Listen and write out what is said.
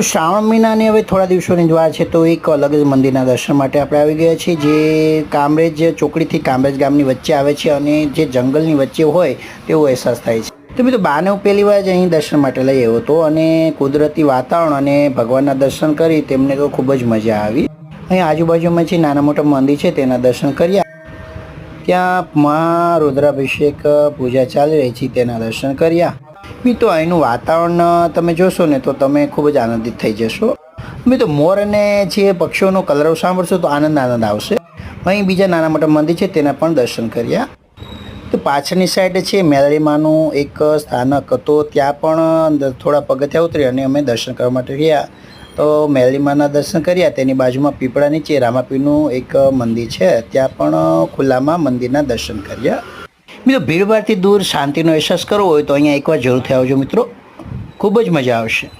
શ્રાવણ મહિનાની હવે થોડા દિવસોની જ વાર છે, તો એક અલગ જ મંદિરના દર્શન માટે આપણે આવી ગયા છીએ, જે કામરેજ ચોકડીથી કામરેજ ગામની વચ્ચે આવે છે અને જે જંગલની વચ્ચે હોય તેવો અહેસાસ થાય છે. તો મિત્રો બાને હું પહેલી વાર જ અહીં દર્શન માટે લઈ આવ્યો હતો અને કુદરતી વાતાવરણ અને ભગવાનના દર્શન કરી તેમને તો ખૂબ જ મજા આવી. અહીં આજુબાજુમાં જે નાના મોટા મંદિર છે, તેના દર્શન કર્યા. ત્યાં મહા રુદ્રાભિષેક પૂજા ચાલી રહી છે, તેના દર્શન કર્યા. મિત્રો અહીંનું વાતાવરણ તમે જોશો ને તો તમે ખૂબ જ આનંદિત થઈ જશો. મિત્રો મોર અને જે પક્ષીઓનો કલરવ સાંભળશો તો આનંદ આનંદ આવશે. અહીં બીજા નાના મોટા મંદિર છે તેના પણ દર્શન કર્યા. તો પાછળની સાઈડ છે મેલડીમાનું એક સ્થાનક તો ત્યાં પણ થોડા પગથિયા ઉતરી અને અમે દર્શન કરવા માટે ગયા તો મેલડીમાના દર્શન કર્યા, તેની બાજુમાં પીપળા નીચે રામાપીનું એક મંદિર છે. ત્યાં પણ ખુલ્લામાં મંદિરના દર્શન કર્યા. મિત્રો, ભીડભાડથી દૂર શાંતિનો અહેસાસ કરવો હોય તો અહીંયા એકવાર જરૂરથી આવજો મિત્રો. ખૂબ જ મજા આવશે.